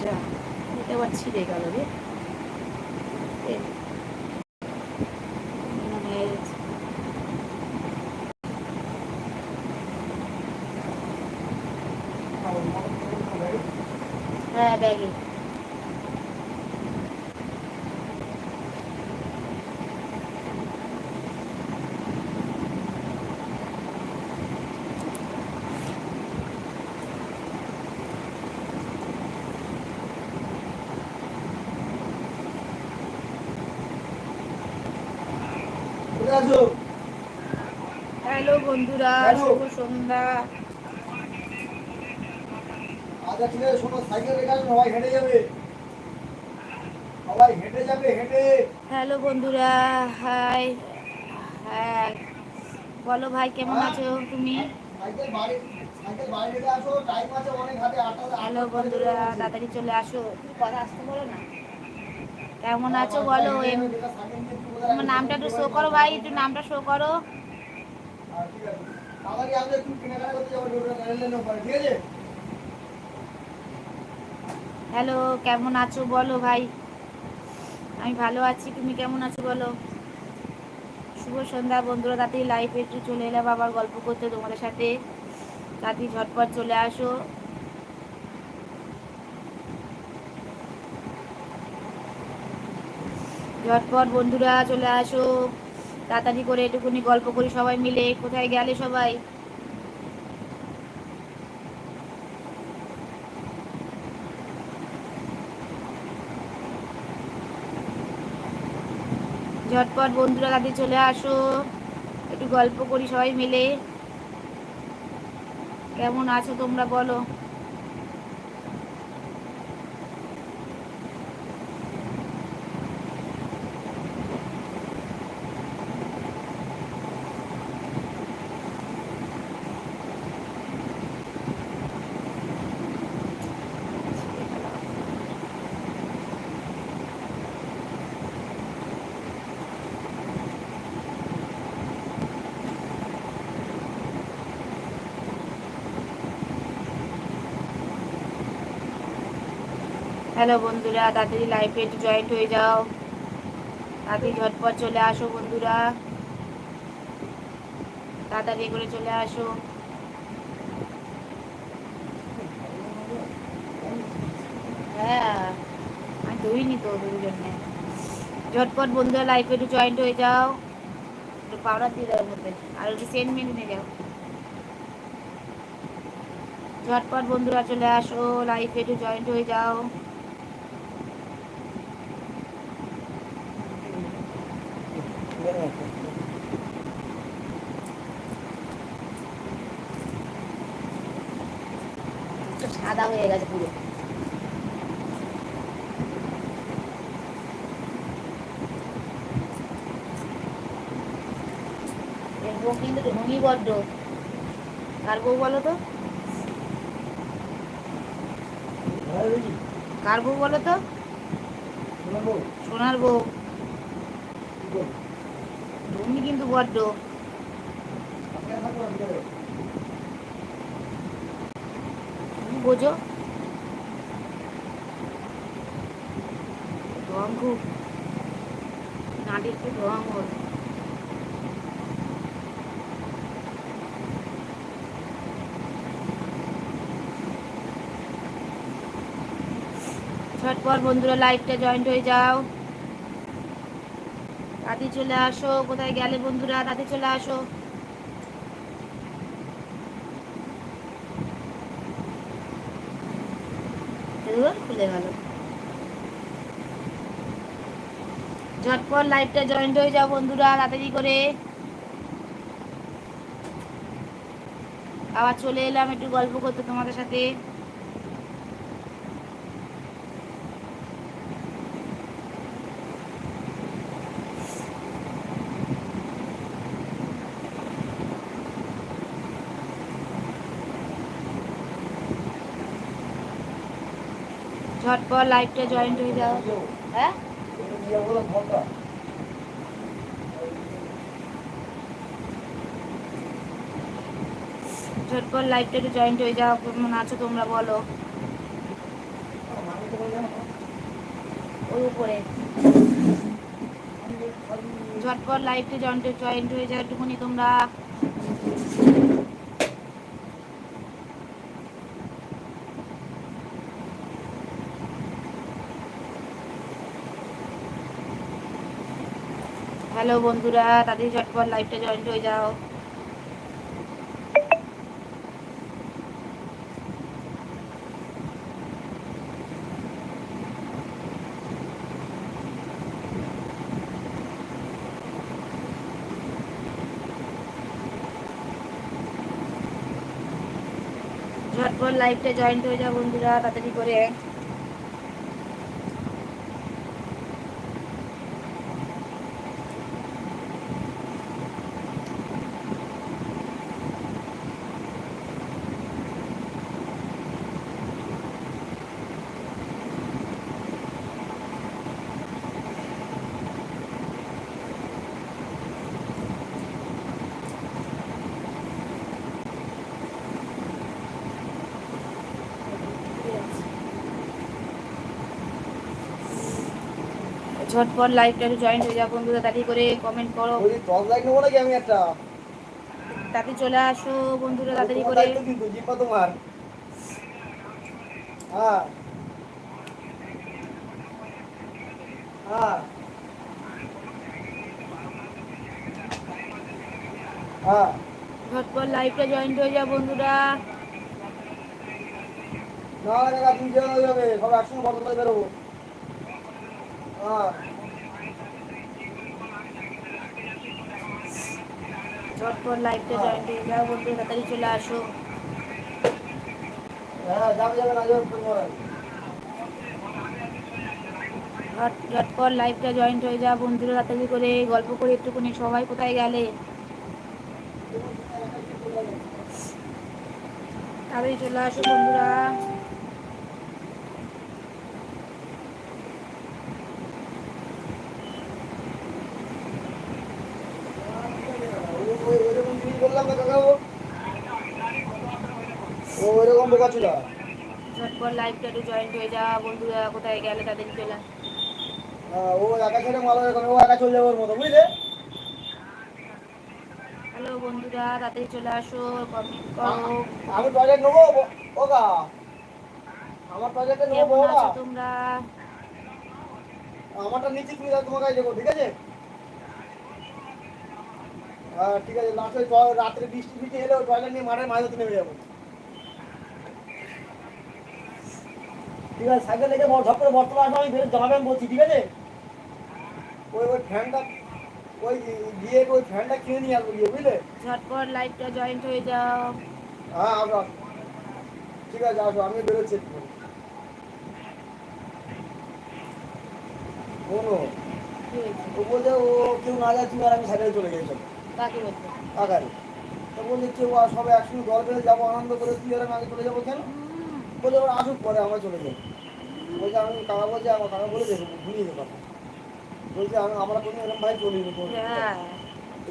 যা এটা আবার ছিঁড়ে গেল রে মানে হ্যাঁ ব্যাগে কোথায় আছো? হ্যালো বন্ধুরা হ্যালো। শুভ সন্ধ্যা। আচ্ছা ঠিক আছে শোনো সাইকেল রেখে সবাই হেঁটে যাবে। সবাই হেঁটে যাবে হেঁটে। হ্যালো বন্ধুরা হাই হ্যাঁ বলো ভাই কেমন আছো তুমি? টাইম আছে অনেক হাতে আটটা হ্যালো বন্ধুরা তাড়াতাড়ি চলে আসো। কথা আসতে বলো না। কেমন আছো বলো তোমার নামটা একটু শো করো ভাই একটু নামটা শো করো। হ্যালো কেমন আছো বলো ভাই? আমি ভালো আছি, তুমি কেমন আছো বলো? শুভ সন্ধ্যা বন্ধুরা তাতেই লাইফে একটু চলে এলাম আবার গল্প করতে তোমাদের সাথে। তাতেই ঝটপট চলে আসো। ঝটপট বন্ধুরা চলে আসো। তাড়াতাড়ি করে একটুখানি গল্প করি, সবাই মিলে। কোথায় গেলে সবাই? ঝটপট বন্ধুরা তাদের চলে আসো। একটু গল্প করি সবাই মিলে। কেমন আছো তোমরা বলো। হ্যালো বন্ধুরা, তাড়াতাড়ি লাইফে একটু জয়েন্ট হয়ে যাও। তাড়াতাড়ি ঝটপট চলে আসো বন্ধুরা। তাড়াতাড়ি করে চলে আসো। হ্যাঁ আমি ধুইনি তো ওদের জন্যে। ঝটপট বন্ধুরা লাইফে একটু জয়েন্ট হয়ে যাও। একটু পাউডার দিয়ে দেওয়ার মধ্যে। আর একটু সেন্ট মেরে নিয়ে যাও। ঝটপট বন্ধুরা চলে আসো লাইফে একটু জয়েন্ট হয়ে যাও সাদা হয়ে গেছে পুরো এর বউ কিন্তু বড্ড। কার বউ বলো তো? কার বউ বলো তো? সোনার বউ। ঢুঙি কিন্তু বড্ড। বোঝো। ঢং খুব। নাটির খুব ঢং ওর ঝটপট বন্ধুরা লাইভটা জয়েন্ট হয়ে যাও। তাতে চলে আসো, কোথায় গেলে বন্ধুরা? তাতে চলে আসো। খুলে গেল। ঝটপট লাইভটা জয়েন্ট হয়ে যাও বন্ধুরা, তাড়াতাড়ি করে। আবার চলে এলাম, একটু গল্প করতে তোমাদের সাথে। ঝটপট লাইভটা জয়েন্ট হয়ে যাও হ্যাঁ? ঝটপট লাইভটা একটু জয়েন্ট হয়ে যাও কেমন আছো তোমরা বলো। উপরে। ঝটপট লাইভে জয়েন্ট জয়েন্ট হয়ে যাও একটুখানি তোমরা। হ্যালো বন্ধুরা, তাদের ঝটপট লাইভটা জয়েন্ট হয়ে যাও। ঝটপট লাইভটা জয়েন্ট হয়ে যাও বন্ধুরা, তাড়াতাড়ি করে। ঝটপট লাইভটা জয়েন্ট হয়ে যাও বন্ধুরা তাড়াতাড়ি করে কমেন্ট করো। ওই টস লাইট নেব নাকি আমি একটা? তাড়াতাড়ি চলে আসো বন্ধুরা তাড়াতাড়ি করে। তোমার? হ্যাঁ। হ্যাঁ। হ্যাঁ। ঝটপট লাইভটা জয়েন্ট হয়ে যাও বন্ধুরা। না কাকা তুমি হয়ে যাবে। সব একসঙ্গে বদল বেরোবো। হ্যাঁ লাইভটা জয়েন্ট হয়ে যাও তাড়াতাড়ি চলে আসো। ঝটপট লাইভটা জয়েন্ট হয়ে যাও বন্ধুরা তাড়াতাড়ি করে গল্প করে একটুখানি সবাই কোথায় গেলে। তাড়াতাড়ি চলে আসো বন্ধুরা ওই- ওই- ওইরকম জিনিস বললাম না কাকা ও ও ঝটপট লাইভটা একটু জয়েন্ট হয়ে যাও বন্ধুরা কোথায় গেলে চলে হ্যাঁ, ও একা মালা এখন ও একা চলে যাবে ওর মতো বুঝলে? হ্যালো বন্ধুরা তাড়াতাড়ি চলে আসো কমেন্ট করো। আমি টয়লেট নেব ওগা। আমার টয়লেটে নেব ওগা। তোমরা? আমারটা নিচে তুমি দাও, কাছে দেবো ঠিক আছে? হ্যাঁ ঠিক আছে লাস্টে রাত্রে বৃষ্টি বৃষ্টি এলে টয়লেট নিয়ে মাঠের মাঝে নেমে যাব। ঠিক আছে সাইকেল বড় ঝপ করে বর্তমান আসব আমি বেরো জামাবেন বলছি ঠিক আছে? ওই ওই ফ্যানটা ওই গিয়ে ওই ফ্যানটা কিনে নিয়ে আসব গিয়ে বুঝলে? ঝটপট লাইভটা জয়েন্ট হয়ে যাও। হ্যাঁ আসো। ঠিক আছে আসো আমি বেরোচ্ছি। একটু শোনো ও বলছে ও কেউ না যায় তুমি আর আমি সাইকেলে চলে গেছি আগারে তো বলছে? কেউ আর সবাই একসঙ্গে দল বেঁধে যাব আনন্দ করে তুই আর আমি আগে চলে যাব কেন? বলছে ওরা আসুক পরে আমরা চলে যাব বলছে আমি কাকা বলছে আমার কাকা বলে দেখো ভুলিয়ে দেবো বলছে আমি আমরা কোনো এরকম ভাই চলিনি কোনো হ্যাঁ।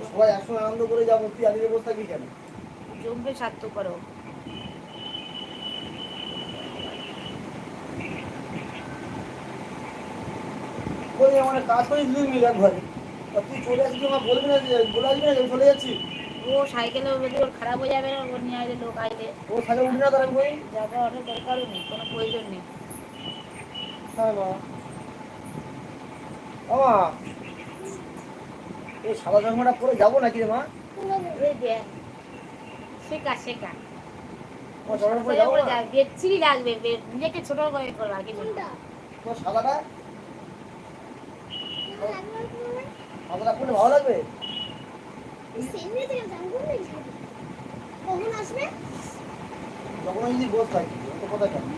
সবাই একসঙ্গে আনন্দ করে যাব তুই বসে কেন জমবে স্বার্থ করো। আমার কাজ করিস দুই মিনিট একবারে তুই চলে আসবি আমার বলবি না যে বলে আসবি না চলে যাচ্ছি ও সাইকেলে যদি ওর খারাপ হয়ে যাবে না ওর নিয়ে আসলে লোক আইলে। ও সাইকেল উঠি না তার আমি অনেক দরকারও নেই কোনো প্রয়োজন নেই। এই সাদা চশমাটা পরে যাব নাকি রে মা? শেখা শেখা। নিজেকে ছোট করে করো আগে। সাদাটা? সাদাটা পরে ভালো লাগবে? যখন আমি যদি বস থাকি তো কোথায় থাকি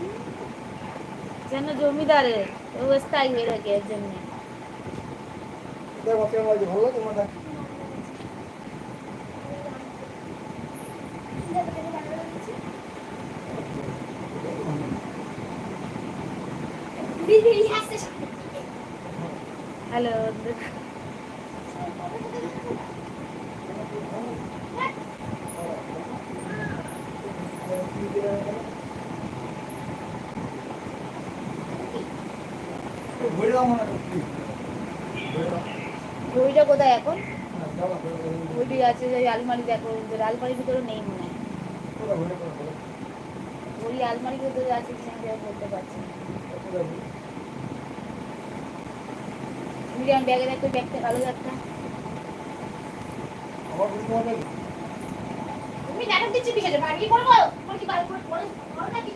যেন জমিদারের অবস্থা হয়ে থাকে এর জন্য। দেখো কেমন ভালো? লাগে মাথা হ্যালো ভরে দাও মনে হয় ভরে দাও ঘড়িটা কোথায় এখন। ঘড়ি আছে যে আলমারি দেখো আলমারির ভিতরে নেই মনে হয়। ঘড়ি আলমারির ভিতরে আছে কিনা আমি বলতে পারছি তুমি যেমন ব্যাগে দেখো, ব্যাগটা কালো একটা? তুমি নাটক দিচ্ছি কিসের বাড়ি করব কি বাড়ি করে পড়ে না কি?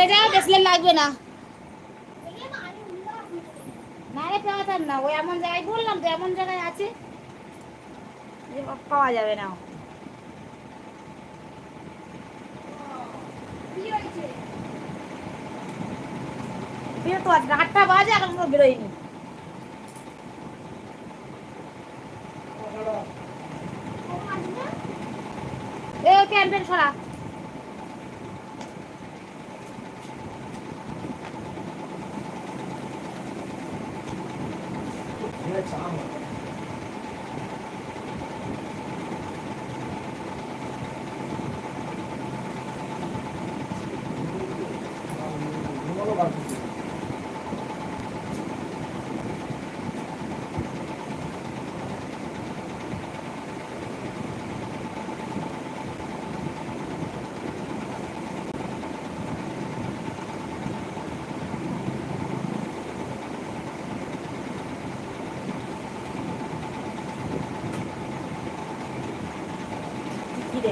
পড়ে যাও ব্রেসলেট লাগবে না। না না ওই এমন জায়গায়, বললাম তো এমন জায়গায় আছে যে পাওয়া যাবে না। আটটা বাজে, এখন বেরোয়নি। এ প্যান্ট সরা।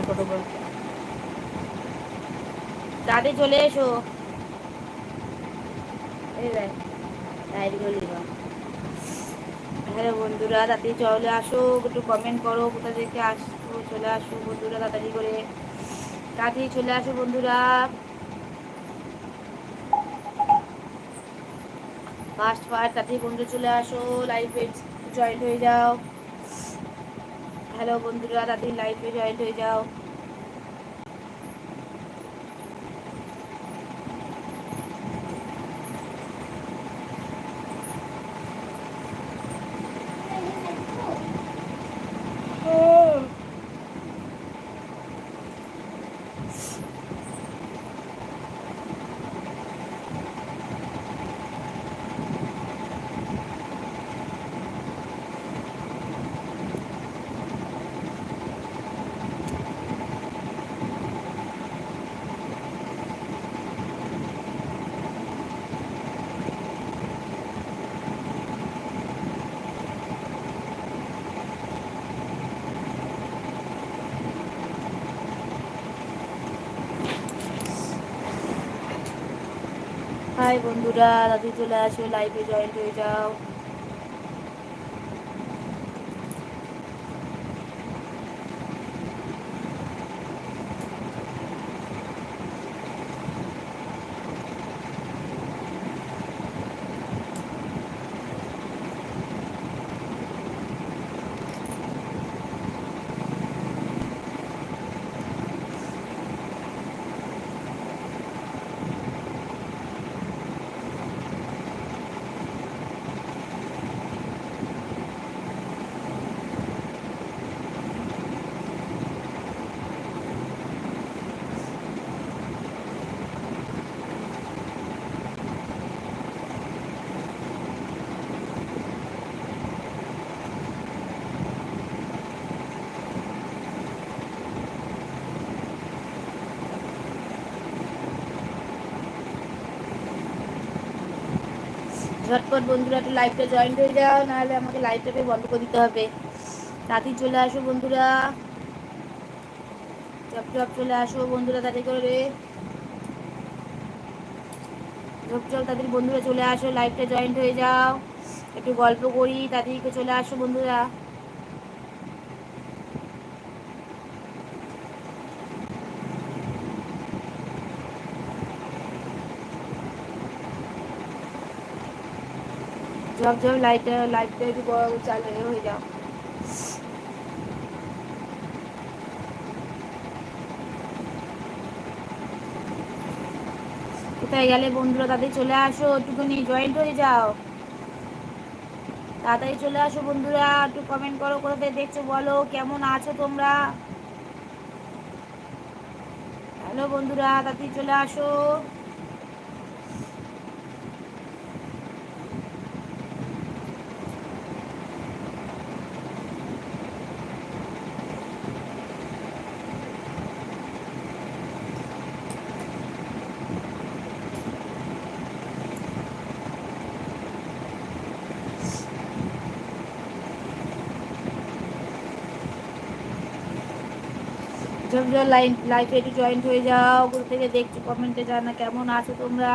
দেখো দাদি, চলে এসো। হ্যালো বন্ধুরা, তাড়াতাড়ি চলে আসো। একটু কমেন্ট করো, কোথা থেকে আসো চলে আসো বন্ধুরা, তাড়াতাড়ি করে। তাড়াতাড়ি চলে আসো বন্ধুরা। ফার্স্ট ফার্স্ট তাড়াতাড়ি বন্ধু চলে আসো। লাইভে জয়েন হয়ে যাও। হ্যালো বন্ধুরা তাড়াতাড়ি লাইভে জয়েন হয়ে যাও। হাই বন্ধুরা দাদি চলে আসো লাইভে জয়েন্ট হয়ে যাও। ঝটপট বন্ধুরা একটু লাইভটা জয়েন হয়ে যাও নাহলে আমাকে লাইভটাকে বন্ধ করে দিতে হবে। তাড়াতাড়ি চলে আসো বন্ধুরা। চপ চপ চলে আসো বন্ধুরা তাড়াতাড়ি করে। চপ চপ তাদের বন্ধুরা চলে আসো লাইভটা জয়েন্ট হয়ে যাও। একটু গল্প করি তাদেরকে চলে আসো বন্ধুরা। জব লাইটটা একটু বড় চালু হয়ে যাও কোথায় গেলে বন্ধুরা? তাদের চলে আসো, একটুখানি জয়েন্ট হয়ে যাও। তাড়াতাড়ি চলে আসো বন্ধুরা, একটু কমেন্ট করো কোথায় দেখছ বলো, কেমন আছো তোমরা? হ্যালো বন্ধুরা, তাড়াতাড়ি চলে আসো। ঝমঝম লাইন লাইফে একটু জয়েন্ট হয়ে যাও গ্রুপ থেকে দেখছ কমেন্টে জানা কেমন আছো তোমরা।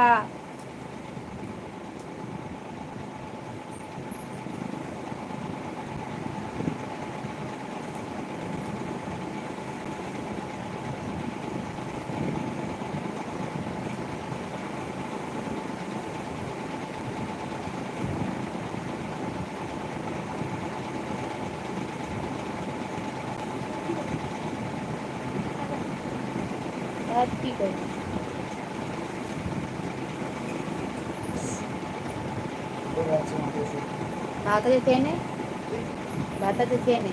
তাড়াতাড়ি খেয়ে নে ভাতটাকে খেয়ে নে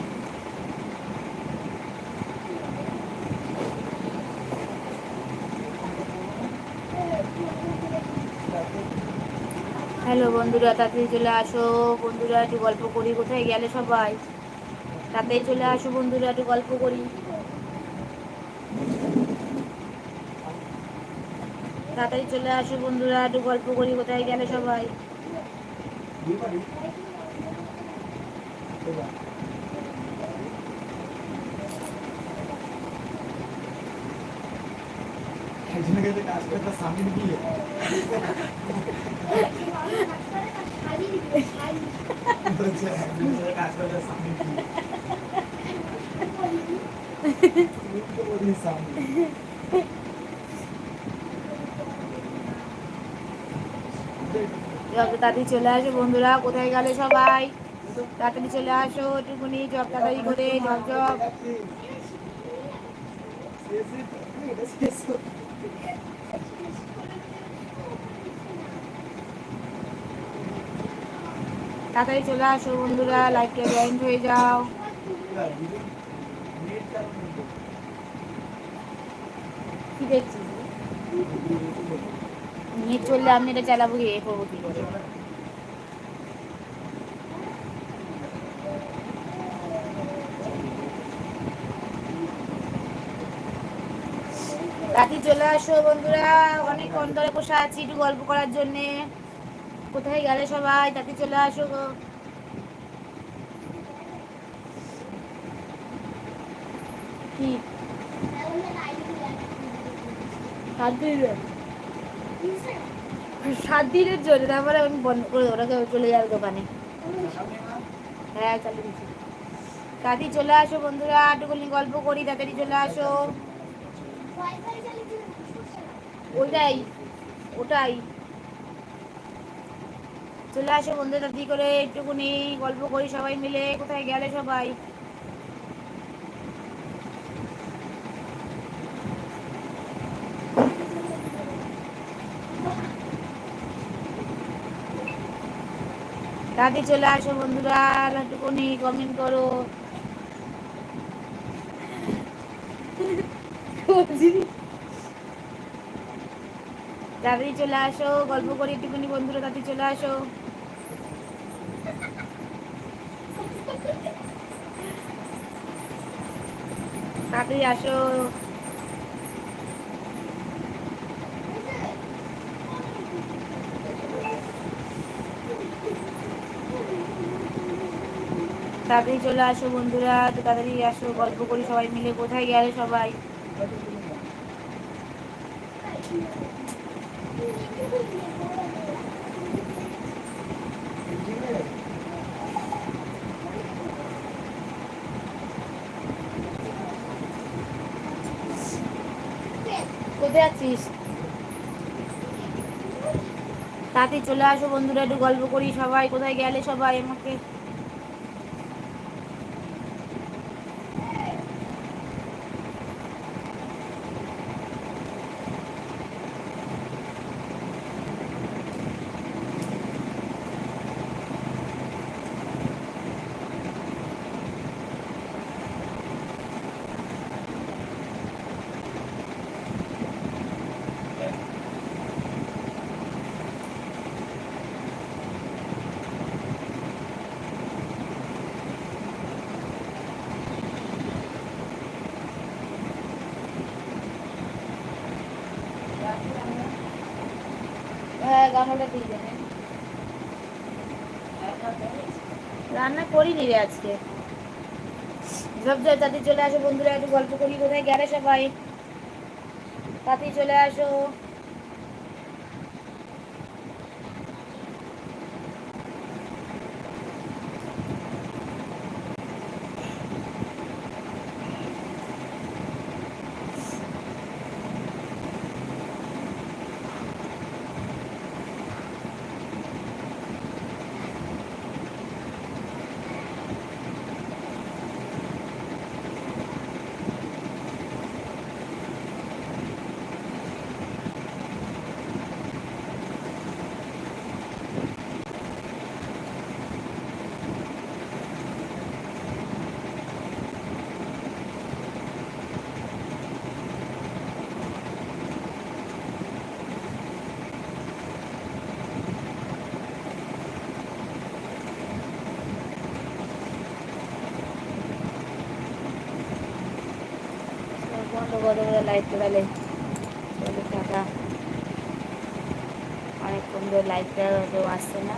হ্যালো বন্ধুরা, তাড়াতাড়ি চলে আসো। বন্ধুরা, একটু গল্প করি। কোথায় গেলে সবাই? তাড়াতাড়ি চলে আসো বন্ধুরা, একটু গল্প করি। তাড়াতাড়ি চলে আসো বন্ধুরা, একটু গল্প করি। কোথায় গেলে সবাই? যত তাড়াতাড়ি চলে আসো বন্ধুরা কোথায় গেলে সবাই? তাড়াতাড়ি চলে আসো একটুকুনি জব তাড়াতাড়ি করে, জব জব। তাড়াতাড়ি চলে আসো বন্ধুরা লাইভটা জয়েন্ট হয়ে যাও। কি দেখছিস? নিয়ে চললে আমি এটা চালাবো কি? করব কি করে? চলে আসো বন্ধুরা। অনেক অন্তরে বসে আছি একটু গল্প করার জন্যে। কোথায় গেলে সবাই? তাতে চলে আসো গো। কি? সাত দিনের সাত দিনের জন্য? তারপরে আমি বন্ধ করে ওটাকে চলে যাবে দোকানে। হ্যাঁ চালু দিচ্ছি। তাড়াতাড়ি চলে আসো বন্ধুরা, একটুখানি গল্প করি, তাড়াতাড়ি চলে আসো। ওইটাই ওটাই। চলে আসো বন্ধুরা তাড়াতাড়ি করে একটুখানি গল্প করি সবাই মিলে। কোথায় গেলে সবাই? তাড়াতাড়ি চলে আসো বন্ধুরা আর একটুখানি কমেন্ট করো। তাড়াতাড়ি চলে আসো, গল্প করি একটুখানি বন্ধুরা তাড়াতাড়ি চলে আসো। তাড়াতাড়ি আসো। তাড়াতাড়ি চলে আসো বন্ধুরা, তো তাড়াতাড়ি আসো, গল্প করি সবাই মিলে। কোথায় গেলে সবাই কোথায় আছিস তাড়াতাড়ি চলে আসো বন্ধুরা একটু গল্প করি সবাই কোথায় গেলে সবাই আমাকে রান্না করিনি রে আজকে। ঝপঝপ তাতে চলে আসো বন্ধুরা, একটু গল্প করি কোথায়? গেলে সবাই। তাতেই চলে আসো। বড় লাইট লাইভ তোলালে চলো টাটা অনেকক্ষণ ধরে লাইভটা কেউ আসছে না।